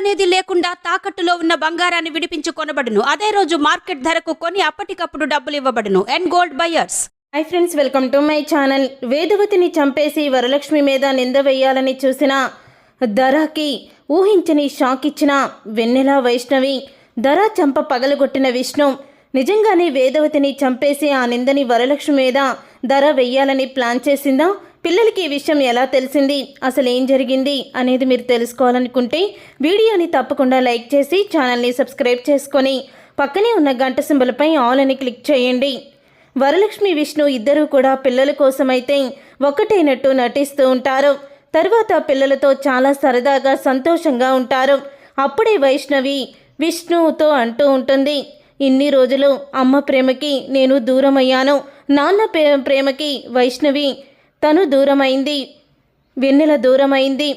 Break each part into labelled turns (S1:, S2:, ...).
S1: అనేది లేకుండా తాకట్టులో ఉన్న బంగారాన్ని విడిపించి కొనబడును. అదే రోజు మార్కెట్ ధరకు కొని అప్పటికప్పుడు డబ్బులు ఇవ్వబడును. And gold buyers
S2: hi friends welcome to my channel వేదవతిని చంపేసి వరలక్ష్మి మీద నింద వేయాలని చూసిన ధరకి ఊహించని షాక్ ఇచ్చిన వెన్నెల వైష్ణవి ధర చంప పగలగొట్టిన విష్ణు నిజంగానే వేదవతిని చంపేసి ఆ నిందని వరలక్ష్మి మీద ధర వెయ్యాలని ప్లాన్ చేసిందా? పిల్లలకి ఈ విషయం ఎలా తెలిసింది అసలు ఏం జరిగింది అనేది మీరు తెలుసుకోవాలనుకుంటే వీడియోని తప్పకుండా లైక్ చేసి ఛానల్ని సబ్స్క్రైబ్ చేసుకొని పక్కనే ఉన్న గంట సింబలపై ఆల్ అని క్లిక్ చేయండి. వరలక్ష్మి విష్ణు ఇద్దరూ కూడా పిల్లల కోసమైతే ఒక్కటైనట్టు నటిస్తూ ఉంటారు. తర్వాత పిల్లలతో చాలా సరదాగా సంతోషంగా ఉంటారు. అప్పుడే వైష్ణవి విష్ణువుతో అంటూ ఉంటుంది ఇన్ని రోజులు అమ్మ ప్రేమకి నేను దూరమయ్యాను. నాన్న ప్రేమకి వైష్ణవి తను దూరమైంది. వెన్నెల దూరమైంది.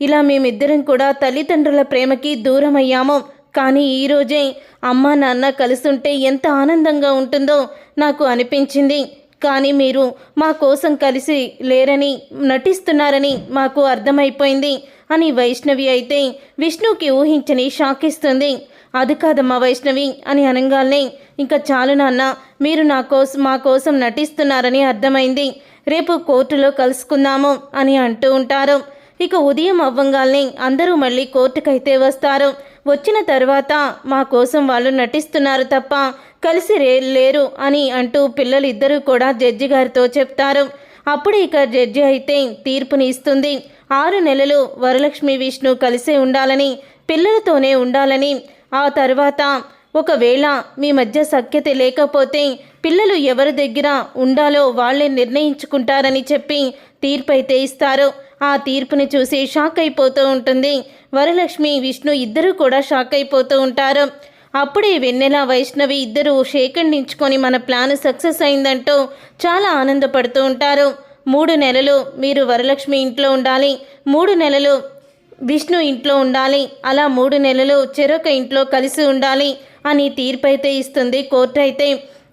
S2: ఇలా మేమిద్దరం కూడా తల్లిదండ్రుల ప్రేమకి దూరమయ్యాము. కానీ ఈరోజే అమ్మ నాన్న కలుసుంటే ఎంత ఆనందంగా ఉంటుందో నాకు అనిపించింది. కానీ మీరు మా కోసం కలిసి లేరని నటిస్తున్నారని మాకు అర్థమైపోయింది అని వైష్ణవి అయితే విష్ణుకి ఊహించని షాక్ ఇస్తుంది అది కాదమ్మా వైష్ణవి అని అనగానే ఇంకా చాలు నాన్న మీరు నా కోసం మా కోసం నటిస్తున్నారని అర్థమైంది. రేపు కోర్టులో కలుసుకుందాము అని అంటూ ఉంటారు. ఇక ఉదయం అవ్వంగాల్ని అందరూ మళ్ళీ కోర్టుకైతే వస్తారు. వచ్చిన తర్వాత మా కోసం వాళ్ళు నటిస్తున్నారు తప్ప కలిసి రే లేరు అని అంటూ పిల్లలిద్దరూ కూడా జడ్జి గారితో చెప్తారు. అప్పుడు ఇక జడ్జి అయితే తీర్పుని ఇస్తుంది. ఆరు నెలలు వరలక్ష్మి విష్ణు కలిసే ఉండాలని పిల్లలతోనే ఉండాలని ఆ తర్వాత ఒకవేళ మీ మధ్య సఖ్యత లేకపోతే పిల్లలు ఎవరి దగ్గర ఉండాలో వాళ్ళే నిర్ణయించుకుంటారని చెప్పి తీర్పు అయితే ఇస్తారు. ఆ తీర్పుని చూసి షాక్ అయిపోతూ ఉంటుంది. వరలక్ష్మి విష్ణు ఇద్దరూ కూడా షాక్ అయిపోతూ ఉంటారు. అప్పుడే వెన్నెల వైష్ణవి ఇద్దరు షేకండించుకొని మన ప్లాన్ సక్సెస్ అయిందంటూ చాలా ఆనందపడుతూ ఉంటారు. మూడు నెలలు మీరు వరలక్ష్మి ఇంట్లో ఉండాలి. మూడు నెలలు విష్ణు ఇంట్లో ఉండాలి. అలా మూడు నెలలు చెరొక ఇంట్లో కలిసి ఉండాలి. అని తీర్పు అయితే ఇస్తుంది. కోర్టు అయితే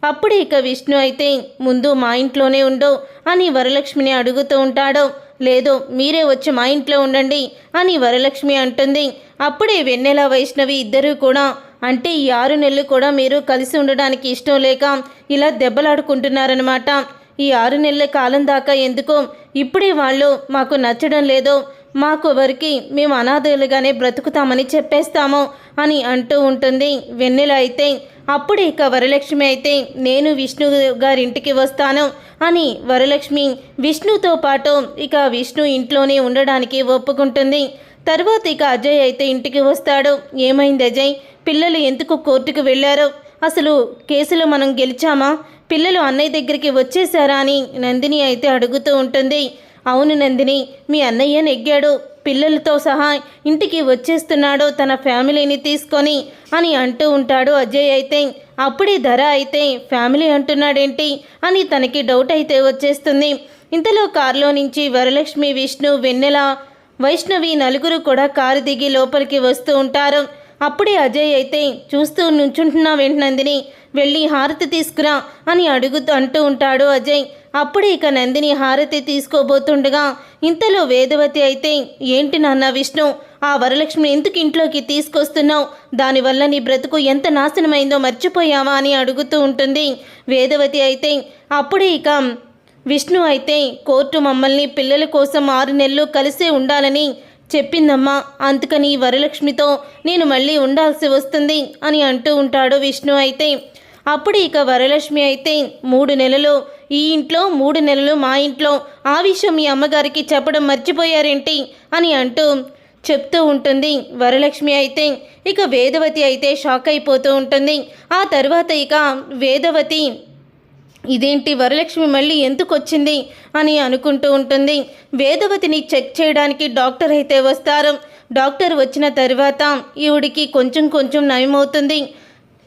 S2: అప్పుడు ఇక విష్ణు అయితే ముందు మా ఇంట్లోనే ఉండు అని వరలక్ష్మిని అడుగుతూ ఉంటాడు. లేదు మీరే వచ్చి మా ఇంట్లో ఉండండి అని వరలక్ష్మి అంటుంది. అప్పుడే వెన్నెల వైష్ణవి ఇద్దరూ కూడా అంటే ఈ ఆరు నెలలు కూడా మీరు కలిసి ఉండడానికి ఇష్టం లేక ఇలా దెబ్బలాడుకుంటున్నారనమాట ఈ ఆరు నెలల కాలం దాకా ఎందుకో ఇప్పుడే వాళ్ళు మాకు నచ్చడం లేదో. మాకెవరికి మేము అనాథలుగానే బ్రతుకుతామని చెప్పేస్తాము అని అంటూ ఉంటుంది. వెన్నెల అయితే అప్పుడు ఇక వరలక్ష్మి అయితే నేను విష్ణు గారింటికి వస్తాను అని వరలక్ష్మి విష్ణుతో పాటు ఇక విష్ణు ఇంట్లోనే ఉండడానికి ఒప్పుకుంటుంది. తర్వాత ఇక అజయ్ అయితే ఇంటికి వస్తాడు. ఏమైంది అజయ్? పిల్లలు ఎందుకు కోర్టుకు వెళ్ళారు? అసలు కేసులో మనం గెలిచామా? పిల్లలు అన్నయ్య దగ్గరికి వచ్చేసారా అని నందిని అయితే అడుగుతూ ఉంటుంది. అవును నందిని మీ అన్నయ్య నెగ్గాడు. పిల్లలతో సహా ఇంటికి వచ్చేస్తున్నాడు తన ఫ్యామిలీని తీసుకొని అని అంటూ ఉంటాడు అజయ్ అయితే. అప్పుడే ధర అయితే ఫ్యామిలీ అంటున్నాడేంటి? అని తనకి డౌట్ అయితే వచ్చేస్తుంది. ఇంతలో కారులో నుంచి వరలక్ష్మి విష్ణు వెన్నెల వైష్ణవి నలుగురు కూడా కారు దిగి లోపలికి వస్తూ ఉంటారు. అప్పుడే అజయ్ అయితే చూస్తూ నుంచుంటున్నా వెంటనందిని వెళ్ళి హారతి తీసుకురా అని అడుగుతూ అంటూ ఉంటాడు అజయ్. అప్పుడు ఇక నందిని హారతి తీసుకోబోతుండగా ఇంతలో వేదవతి అయితే ఏంటి నాన్న విష్ణు? ఆ వరలక్ష్మి ఎందుకు ఇంట్లోకి తీసుకొస్తున్నావు? దానివల్ల నీ బ్రతుకు ఎంత నాశనమైందో మర్చిపోయావా? అని అడుగుతూ ఉంటుంది వేదవతి అయితే. అప్పుడే ఇక విష్ణు అయితే కోర్టు మమ్మల్ని పిల్లల కోసం ఆరు నెలలు కలిసే ఉండాలని చెప్పిందమ్మా. అందుకని వరలక్ష్మితో నేను మళ్ళీ ఉండాల్సి వస్తుంది అని అంటూ ఉంటాడు విష్ణు అయితే. అప్పుడు ఇక వరలక్ష్మి అయితే మూడు నెలలు ఈ ఇంట్లో మూడు నెలలు మా ఇంట్లో. ఆ విషయం మీ అమ్మగారికి చెప్పడం మర్చిపోయారేంటి? అని అంటూ చెప్తూ ఉంటుంది. వరలక్ష్మి అయితే ఇక వేదవతి అయితే షాక్ అయిపోతూ ఉంటుంది. ఆ తర్వాత ఇక వేదవతి ఇదేంటి వరలక్ష్మి మళ్ళీ ఎందుకు వచ్చింది అని అనుకుంటూ ఉంటుంది. వేదవతిని చెక్ చేయడానికి డాక్టర్ అయితే వస్తారు. డాక్టర్ వచ్చిన తర్వాత ఈవిడికి కొంచెం కొంచెం నయమవుతుంది.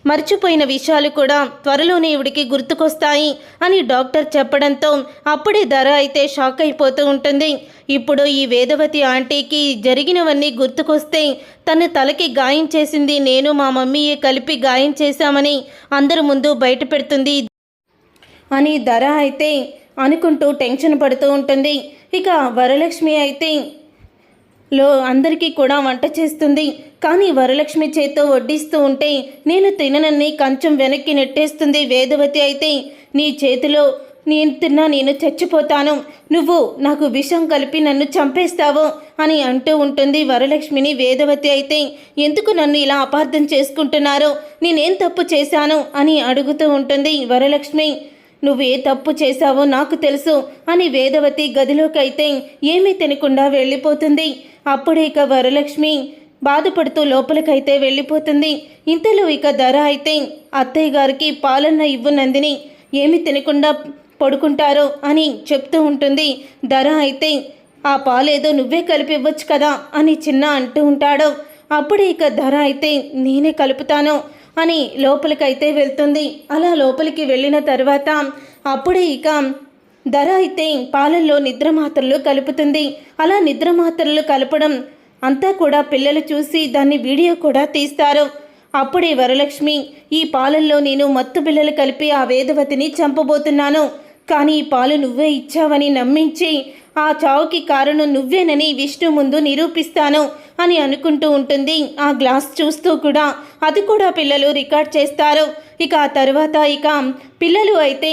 S2: మర్చిపోయిన విషయాలు కూడా త్వరలోనే ఇవిడికి గుర్తుకొస్తాయి అని డాక్టర్ చెప్పడంతో అప్పుడే ధర అయితే షాక్ అయిపోతూ ఉంటుంది. ఇప్పుడు ఈ వేదవతి ఆంటీకి జరిగినవన్నీ గుర్తుకొస్తే తన తలకి గాయం చేసింది నేను మా మమ్మీయే కలిపి గాయం చేశామని అందరి ముందు బయట పెడుతుంది. అని ధర అయితే అనుకుంటూ టెన్షన్ పడుతూ ఉంటుంది. ఇక వరలక్ష్మి అయితే లో అందరికీ కూడా వంట చేస్తుంది. కానీ వరలక్ష్మి చేత్తో వడ్డిస్తూ ఉంటే నేను తిననని కంచం వెనక్కి నెట్టేస్తుంది వేదవతి అయితే. నీ చేతిలో నేను తిన్నా నేను చచ్చిపోతాను. నువ్వు నాకు విషం కలిపి నన్ను చంపేస్తావు అని అంటూ ఉంటుంది వరలక్ష్మిని వేదవతి అయితే. ఎందుకు నన్ను ఇలా అపార్థం చేసుకుంటున్నారో నేనేం తప్పు చేశాను అని అడుగుతూ ఉంటుంది వరలక్ష్మి. నువ్వు ఏ తప్పు చేశావో నాకు తెలుసు అని వేదవతి గదిలోకైతే ఏమీ తినకుండా వెళ్ళిపోతుంది. అప్పుడే ఇక వరలక్ష్మి బాధపడుతూ లోపలికైతే వెళ్ళిపోతుంది. ఇంతలో ఇక ధర అయితే అత్తయ్య గారికి పాలన్న ఇవ్వు నందిని ఏమి తినకుండా పడుకుంటారో అని చెప్తూ ఉంటుంది. ధర అయితే ఆ పాలేదో నువ్వే కలిపి ఇవ్వచ్చు కదా అని చిన్న అంటూ ఉంటాడు. అప్పుడే ఇక ధర అయితే నేనే కలుపుతాను. అని లోపలికైతే వెళ్తుంది. అలా లోపలికి వెళ్ళిన తర్వాత అప్పుడే ఇక ధర అయితే పాలల్లో నిద్ర మాత్రలు కలుపుతుంది. అలా నిద్ర మాత్రలు కలపడం అంతా కూడా పిల్లలు చూసి దాన్ని వీడియో కూడా తీస్తారు. అప్పుడే వరలక్ష్మి ఈ పాలల్లో నేను మత్తు పిల్లలు కలిపి ఆ వేదవతిని చంపబోతున్నాను. కానీ ఈ పాలు నువ్వే ఇచ్చావని నమ్మించి ఆ చావుకి కారణం నువ్వేనని విష్ణు ముందు నిరూపిస్తాను అని అనుకుంటూ ఉంటుంది. ఆ గ్లాస్ చూస్తూ కూడా అది కూడా పిల్లలు రికార్డ్ చేస్తారు. ఇక ఆ తర్వాత ఇక పిల్లలు అయితే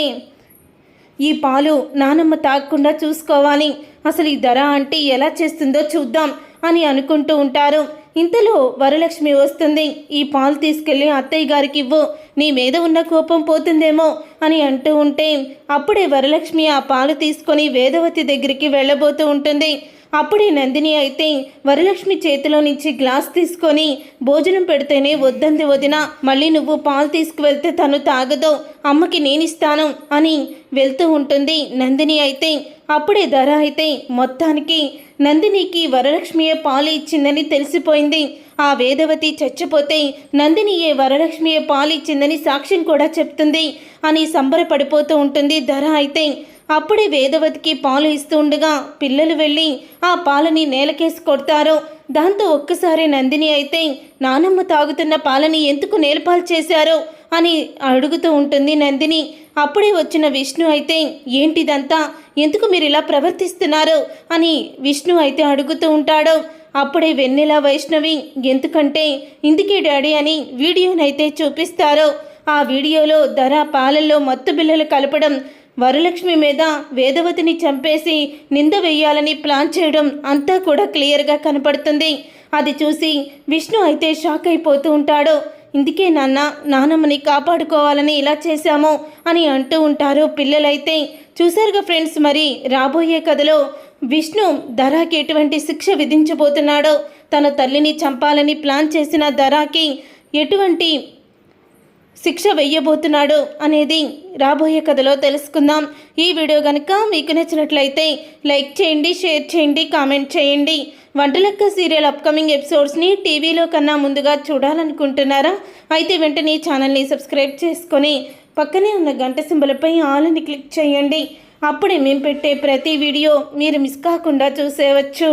S2: ఈ పాలు నానమ్మ తాగకుండా చూసుకోవాలి. అసలు ఈ ధర అంటే ఎలా చేస్తుందో చూద్దాం అని అనుకుంటూ ఉంటారు. ఇంతలో వరలక్ష్మి వస్తుంది. ఈ పాలు తీసుకెళ్ళి అత్తయ్య గారికి ఇవ్వు. నీ మీద ఉన్న కోపం పోతుందేమో అని అంటూ ఉంటే అప్పుడే వరలక్ష్మి ఆ పాలు తీసుకొని వేదవతి దగ్గరికి వెళ్ళబోతూ ఉంటుంది. అప్పుడే నందిని అయితే వరలక్ష్మి చేతిలో నుంచి గ్లాస్ తీసుకొని భోజనం పెడితేనే వద్దంది వదిన. మళ్ళీ నువ్వు పాలు తీసుకువెళ్తే తను తాగదో. అమ్మకి నేనిస్తాను అని వెళ్తూ ఉంటుంది నందిని అయితే. అప్పుడే ధర అయితే మొత్తానికి నందినికి వరలక్ష్మియే పాలు ఇచ్చిందని తెలిసిపోయింది. ఆ వేదవతి చచ్చిపోతే నందినియే వరలక్ష్మియే పాలు ఇచ్చిందని సాక్ష్యం కూడా చెప్తుంది అని సంబరపడిపోతూ ఉంటుంది ధర అయితే. అప్పుడే వేదవతికి పాలు ఇస్తూ ఉండగా పిల్లలు వెళ్ళి ఆ పాలని నేలకేసి కొడతారు. దాంతో ఒక్కసారి నందిని అయితే నానమ్మ తాగుతున్న పాలని ఎందుకు నేలపాలు చేశారో? అని అడుగుతూ ఉంటుంది నందిని. అప్పుడే వచ్చిన విష్ణు అయితే ఏంటిదంతా? ఎందుకు మీరు ఇలా ప్రవర్తిస్తున్నారు? అని విష్ణు అయితే అడుగుతూ ఉంటాడు. అప్పుడే వెన్నెల వైష్ణవి ఎందుకంటే ఇందుకే డాడీ అని వీడియోనైతే చూపిస్తారు. ఆ వీడియోలో ధర పాలల్లో మత్తు బిల్లలు కలపడం వరలక్ష్మి మీద వేదవతిని చంపేసి నింద వేయాలని ప్లాన్ చేయడం అంతా కూడా క్లియర్గా కనపడుతుంది. అది చూసి విష్ణు అయితే షాక్ అయిపోతూ ఉంటాడు. ఇందుకే నాన్న నానమ్మని కాపాడుకోవాలని ఇలా చేశాము అని అంటూ ఉంటారు పిల్లలైతే. చూశారుగా ఫ్రెండ్స్ మరి రాబోయే కథలో విష్ణు ధరాకి ఎటువంటి శిక్ష విధించబోతున్నాడో తన తల్లిని చంపాలని ప్లాన్ చేసిన ధరాకి ఎటువంటి శిక్ష వెయ్యబోతున్నాడు అనేది రాబోయే కథలో తెలుసుకుందాం. ఈ వీడియో కనుక మీకు నచ్చినట్లయితే లైక్ చేయండి షేర్ చేయండి కామెంట్ చేయండి. వంటలక్క సీరియల్ అప్కమింగ్ ఎపిసోడ్స్ని టీవీలో కన్నా ముందుగా చూడాలనుకుంటున్నారా? అయితే వెంటనే ఛానల్ని సబ్స్క్రైబ్ చేసుకొని పక్కనే ఉన్న గంట సింబలపై ఆలని క్లిక్ చేయండి. అప్పుడే మేము పెట్టే ప్రతి వీడియో మీరు మిస్ కాకుండా చూసేవచ్చు.